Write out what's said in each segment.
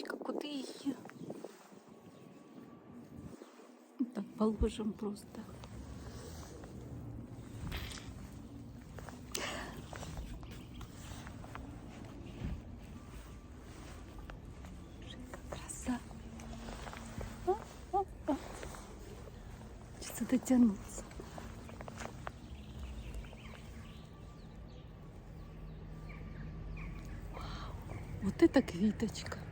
квіточка, куди її? Так положим просто. Яка краса. О, о, о. Хочется дотянуться. Вау, вот это квиточка.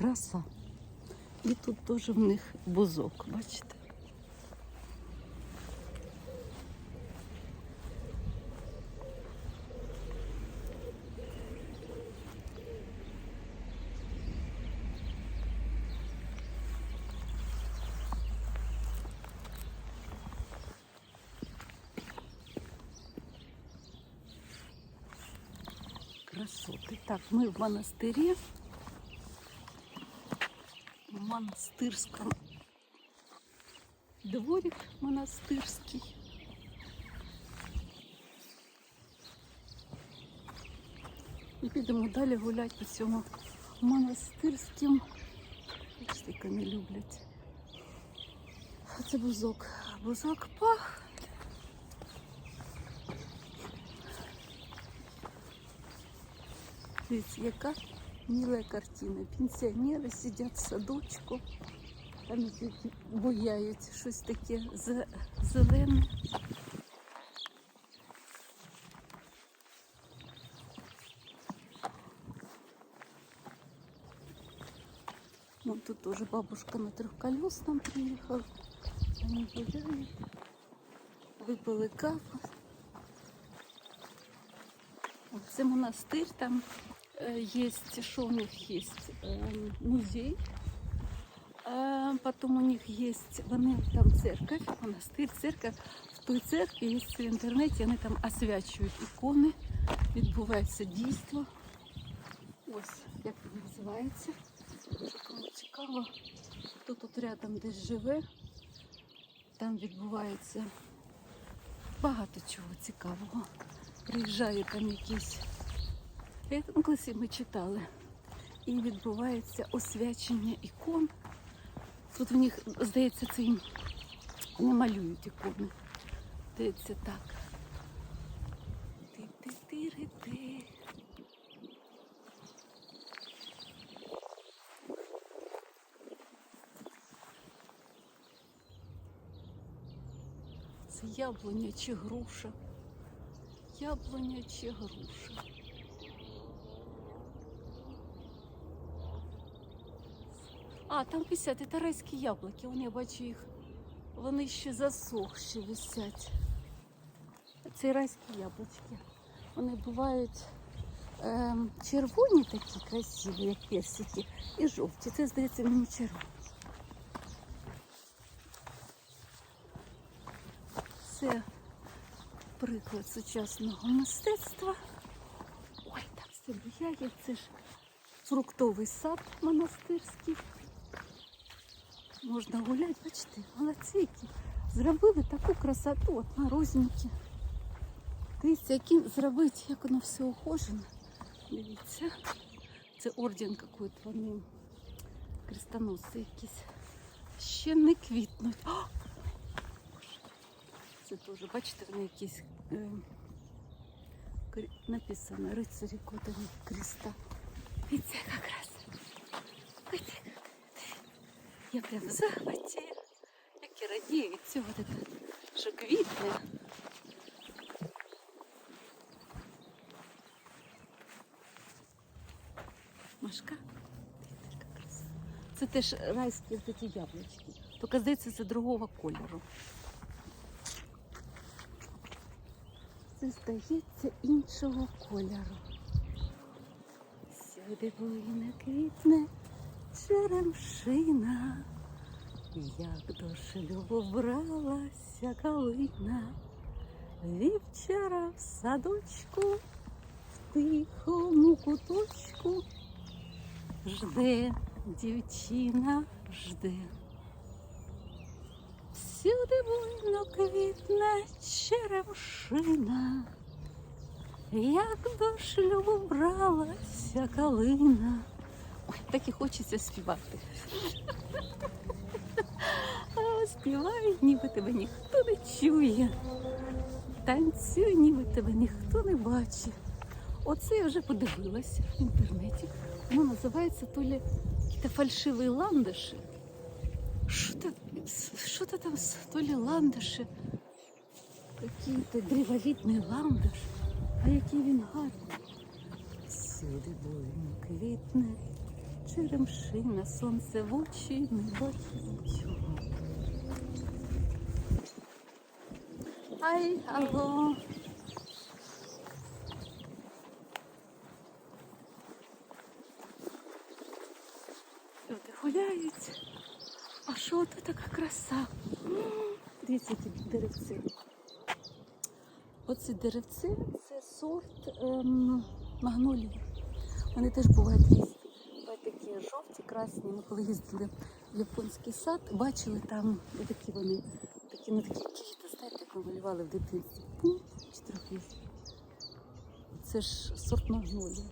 Краса. І тут теж в них бузок, бачите? Красоти. Так, ми в монастирі. В монастирському. Дворик монастирський. І підемо далі гуляти по цьому монастирським. Бачите, вони люблять. Це бузок. Бузок пах. Дивіться, яка мила картина. Пенсіонери сидять в садочку, там буяють щось таке зе- зелене. Вон тут тоже бабушка на трехколесном приехала. Они гуляют, выпили каву. Це монастир, там е, є, що у них є е, музей. Потім у них є, вони там церковь, монастир, церковь. В той церкві є в інтернеті, вони там освячують ікони, відбувається дійство. Ось, як він називається. Кому цікаво, хто тут рядом десь живе, там відбувається багато чого цікавого. Приїжджає там якісь, як ну, колись ми читали, і відбувається освячення ікон. Тут в них, здається, це їм не малюють ікони. Здається так. Ти-ти-ти-ри-ти. Це яблуня чи груша. Яблуня чи груша. А, там висять і тарайські яблуки. Вон я бачу їх. Вони ще засохші висять. Це райські яблучки. Вони бувають ем, червоні такі красиві, як персики, і жовті. Це, здається, мені червоні. Це приклад сучасного мистецтва. Ой, там все буяє, це ж фруктовий сад монастирський. Можна гуляти, бачите, молодці. Зробили таку красоту, от морозники. Дивіться, які зробити, як воно все ухожено. Дивіться. Це орден якийсь, вони крестоносці якісь. Ще не квітнуть. О! Це теж, бачите, вони якісь е, написано рицарі Котові Кріста. Дивіться, яка краса. Дивіться. Я прям в. Як я радію від цього, так, що квітне. Машка. Це теж райські такі яблучки. Тільки здається, це другого кольору. Це здається іншого кольору. Сюди буйна квітне черемшина, як до шлюбу бралася калина. Вівчара в садочку, в тихому куточку жде дівчина жде. Всюди буйно квітне черемшина, як до шлюбу бралася калина. Так і хочеться співати. А співай, ніби тебе ніхто не чує. Танцюй, ніби тебе ніхто не бачить. Оце я вже подивилася в інтернеті. Воно називається то лі фальшиві ландиші. Що то, там то лі ландиші? Який-то древовідний ландиш. А який він гарний. Всюди буйно квітне, черемшина, сонце в очі не бачить нічого. Ай, алло. Люди гуляють. А що це така краса? Дивіться, які деревці. Оці деревці це сорт ем, магнолії. Вони теж бувають різні. Бувають такі жовті, красні. Ми коли їздили в японський сад, бачили там такі вони, такі, ну такі квіти, знаєте, як ми малювали в дитинстві. Пум, чотирьохлісні. Це ж сорт магнолії.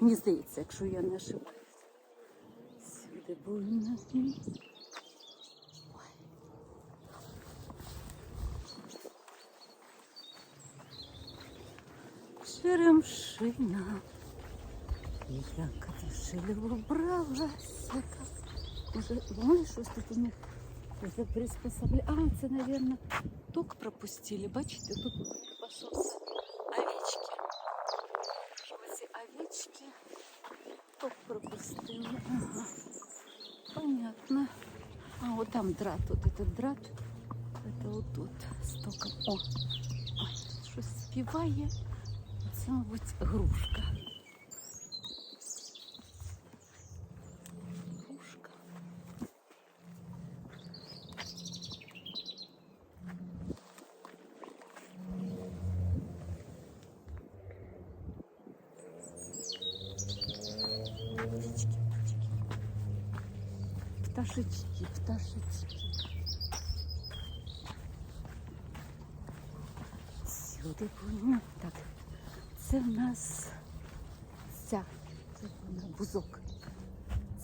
Мені здається, якщо я не ошибаюсь. Сюди буйно. Ой. Черемшина, як дешево бралася. Може, вони щось тут у них за приспособлення. А, це, мабуть, ток пропустили. Бачите, тут пасуться овечки. Оці овечки ток пропустили. Ага. Понятно. А, вот там драт, вот этот драт. Это вот тут з. О, ой, щось співає. Це. Грушка. Пташечки, пташечки. Сюди будемо. Так, це в нас ця, це вона бузок.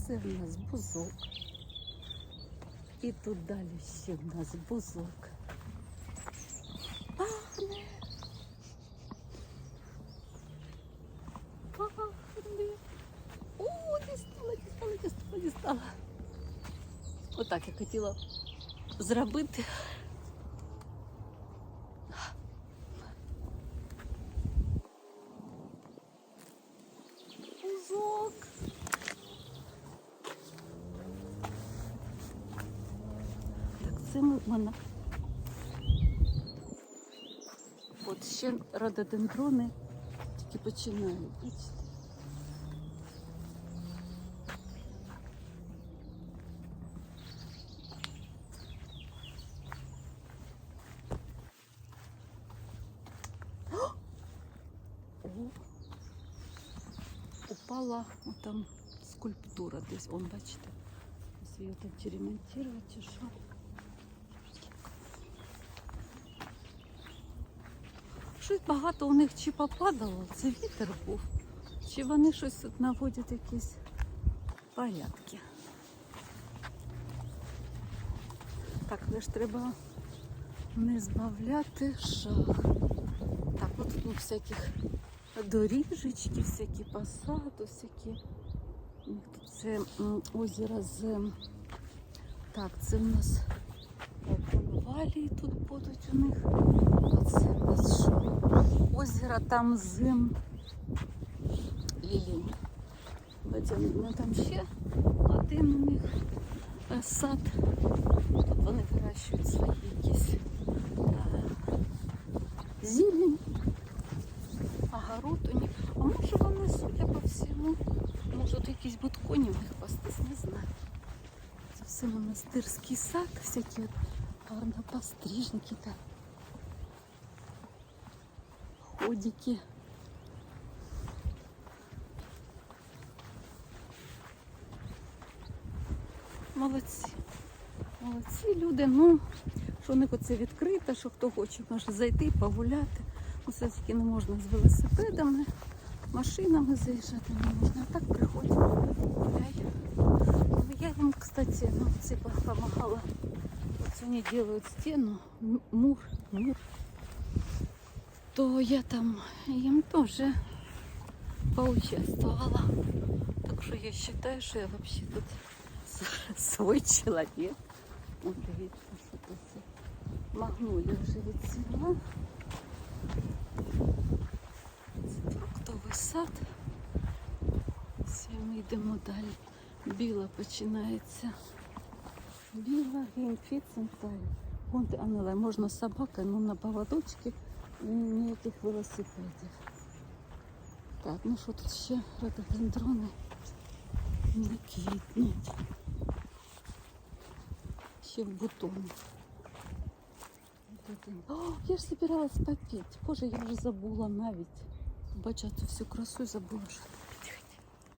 Це в нас бузок. І тут далі ще в нас бузок. Хотіла зробити. Вона. От ще рододендрони тільки починають. Бачите? О, упала там скульптура десь, он бачите. Ось її там чи ремонтувати, чи що. Щось багато у них чи попадало, це вітер був, чи вони щось тут наводять якісь порядки. Так, але ж треба не збавляти шаг. Так, от тут всяких доріжечки, всякі посади, всякі. У них тут Це озеро з. Так, це в нас конвалії тут будуть у них. А це в нас що? Озеро там з. Водяні. Ну там ще один у них е, сад. Тут вони вирощують свої якісь е, них. А може вони, судя по всьому, може тут якісь будконі в них пастись, не знаю. Це все монастирський сад, всякі от гарно пострижники та ходики. Молодці. О, ці люди, ну, що них оце відкрито, що хто хоче, може зайти, погуляти. Оце тільки не можна з велосипедами, машинами заїжджати не можна. А так приходь, гуляй. Ну, Я їм, кстати, ну, це допомагала. Вот они делают стену, м- мур, мур. То я там им тоже поучаствовала. Так что я считаю, что я вообще тут с- свой человек. Вот дивіться, що тут це. Магнолія вже відсіла. Це фруктовий сад. Все, ми йдемо далі. Біла починається. Біла геймфіт централь. Вон ти, можна з собакою, ну на поводочки ніяких велосипедів. Так, ну що тут ще рододендрони не квітнуть. Ще в бутоні. Один. О, я ж збиралась попити. Боже, я вже забула навіть. Бачати всю красу і забула,